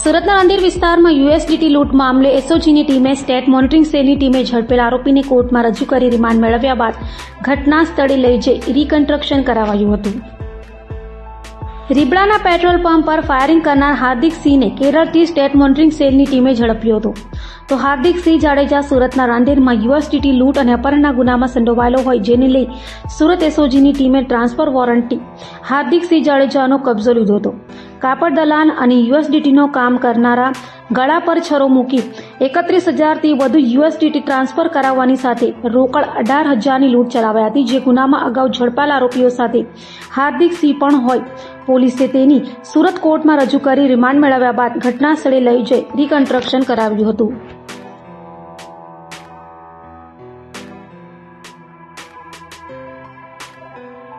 સુરતના અંધેર વિસ્તારમાં યુએસડીટી લૂંટ મામલે એસઓજીની ટીમે સ્ટેટ મોનિટરિંગ સેલની ટીમે ઝડપેલ આરોપીને કોર્ટમાં રજૂ કરી રિમાન્ડ મેળવ્યા બાદ ઘટના સ્થળે લઈ જઈ રિકન્સ્ટ્રક્શન કરાવાયું હતું. રીબડાના પેટ્રોલ પંપ પર ફાયરિંગ કરનાર હાર્દિક સિંહને કેરળથી સ્ટેટ મોનિટરિંગ સેલની ટીમે ઝડપ્યો હતો. તો હાર્દિક સિંહ જાડેજા સુરતના રાંદેરમાં યુએસડીટી લૂંટ અને અપહરણના ગુનામાં સંડોવાયેલો હોય જેને લઈ સુરત એસઓજીની ટીમે ટ્રાન્સફર વોરંટી હાર્દિક સિંહ જાડેજાનો કબજો લીધો હતો. કાપડ દલાલ અને યુએસડીટીનો કામ કરનારા ગળા પર છરો મૂકી એકત્રીસ હજારથી વધુ યુએસડીટી ટ્રાન્સફર કરાવવાની સાથે રોકડ અઢાર હજારની લૂંટ ચલાવાઈ હતી, જે ગુનામાં અગાઉ ઝડપાયેલા આરોપીઓ સાથે હાર્દિક સિંહ પણ હોય પોલીસે તેની સુરત કોર્ટમાં રજૂ કરી રિમાન્ડ મેળવ્યા બાદ ઘટના સ્થળે લઈ જઈ રિકન્સ્ટ્રક્શન કરાવ્યું હતું.